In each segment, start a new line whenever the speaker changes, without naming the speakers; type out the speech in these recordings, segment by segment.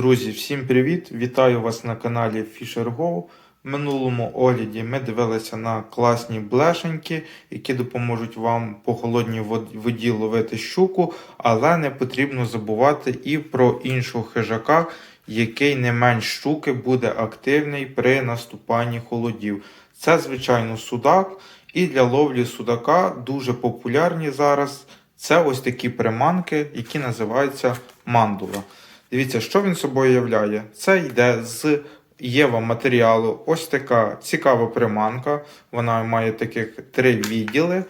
Друзі, всім привіт! Вітаю вас на каналі Fisher Go. В минулому огляді ми дивилися на класні блешеньки, які допоможуть вам по холодній воді ловити щуку, але не потрібно забувати і про іншого хижака, який не менш щуки буде активний при наступанні холодів. Це, звичайно, судак, і для ловлі судака дуже популярні зараз. Це ось такі приманки, які називаються мандула. Дивіться, що він собою являє. Це йде з Єва матеріалу. Ось така цікава приманка. Вона має таких три відділи.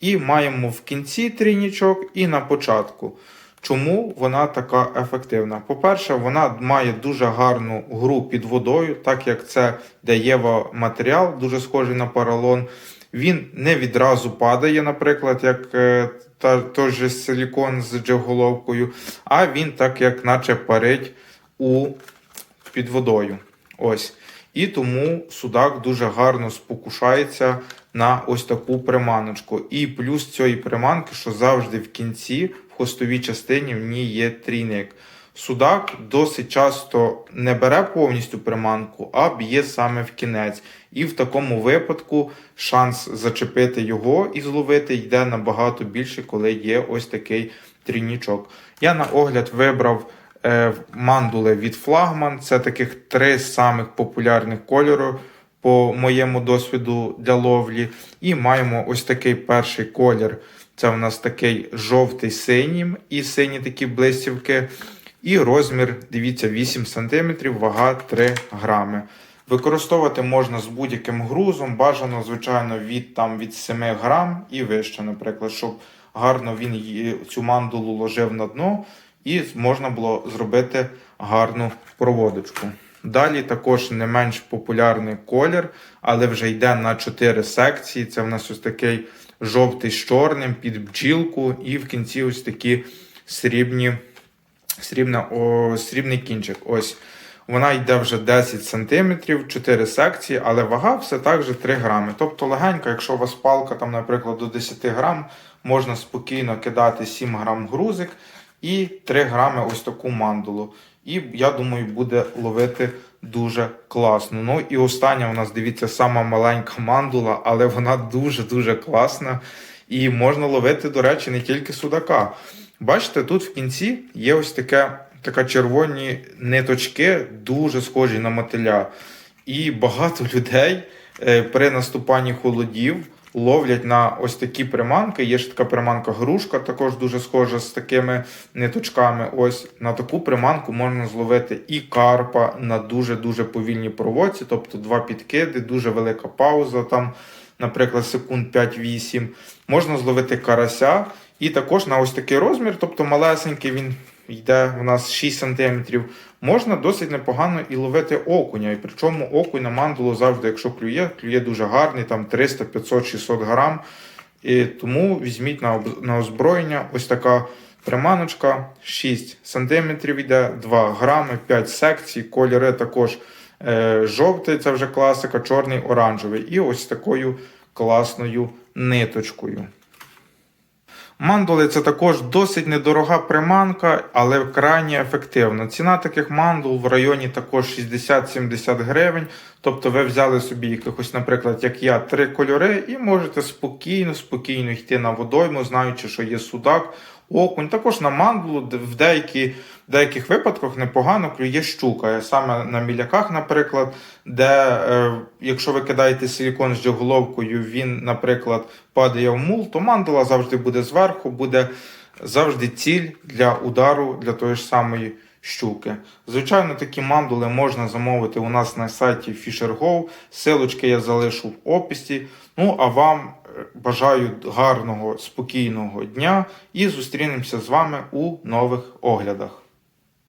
І маємо в кінці трійнічок і на початку. Чому вона така ефективна? По-перше, вона має дуже гарну гру під водою, так як це де Єва матеріал, дуже схожий на поролон. Він не відразу падає, наприклад, як е, та, той же силікон з джиголовкою, а він так як наче парить у, під водою. Ось. І тому судак дуже гарно спокушається на ось таку приманочку. І плюс цієї приманки, що завжди в кінці, в хвостовій частині, в ній є трійник. Судак досить часто не бере повністю приманку, а б'є саме в кінець. І в такому випадку шанс зачепити його і зловити йде набагато більше, коли є ось такий трійнічок. Я на огляд вибрав е, мандули від флагман. Це таких три самих популярних кольору по моєму досвіду для ловлі. І маємо ось такий перший колір. Це у нас такий жовтий синім і сині такі блисківки. І розмір, дивіться, 8 см, вага 3 грами. Використовувати можна з будь-яким грузом, бажано, звичайно, від, там, від 7 грам і вище, наприклад, щоб гарно він цю мандулу ложив на дно і можна було зробити гарну проводочку. Далі також не менш популярний колір, але вже йде на 4 секції. Це в нас ось такий жовтий з чорним під бджілку, і в кінці ось такі срібні, срібна, о, срібний кінчик. Ось. Вона йде вже 10 см, 4 секції, але вага все так же 3 грами. Тобто легенько, якщо у вас палка, там, наприклад, до 10 грам, можна спокійно кидати 7 грам грузик і 3 грами ось таку мандулу. І я думаю, буде ловити дуже класно. Ну і остання у нас, дивіться, сама маленька мандула, але вона дуже-дуже класна. І можна ловити, до речі, не тільки судака. Бачите, тут в кінці є ось таке, така червоні ниточки, дуже схожі на мотиля. І багато людей е, при наступанні холодів ловлять на ось такі приманки. Є ж така приманка грушка, також дуже схожа з такими ниточками. Ось на таку приманку можна зловити і карпа на дуже-дуже повільній проводці, тобто два підкиди, дуже велика пауза, там, наприклад, секунд 5-8. Можна зловити карася. І також на ось такий розмір, тобто малесенький він йде у нас 6 см. Можна досить непогано і ловити окуня. І причому окунь на мандулу завжди, якщо клює, клює дуже гарний, там 300, 500, 600 грам. І тому візьміть на, на озброєння ось така приманочка 6 см йде, 2 грами, 5 секцій, кольори також е, жовтий, це вже класика, чорний, оранжевий. І ось такою класною ниточкою. Мандули це також досить недорога приманка, але крайні ефективна. Ціна таких мандул в районі також 60-70 гривень. Тобто ви взяли собі якихось, наприклад, як я, три кольори, і можете спокійно, спокійно йти на водойму, знаючи, що є судак, окунь. Також на мандулу в деякі, в деяких випадках непогано клює щука. Саме на міляках, наприклад, де е, якщо ви кидаєте силікон з джоголовкою, він, наприклад, падає в мул, то мандула завжди буде зверху, буде завжди ціль для удару для тої ж самої щуки. Звичайно, такі мандули можна замовити у нас на сайті FisherGo. Силочки я залишу в описі. Ну а вам е, бажаю гарного, спокійного дня і зустрінемося з вами у нових оглядах.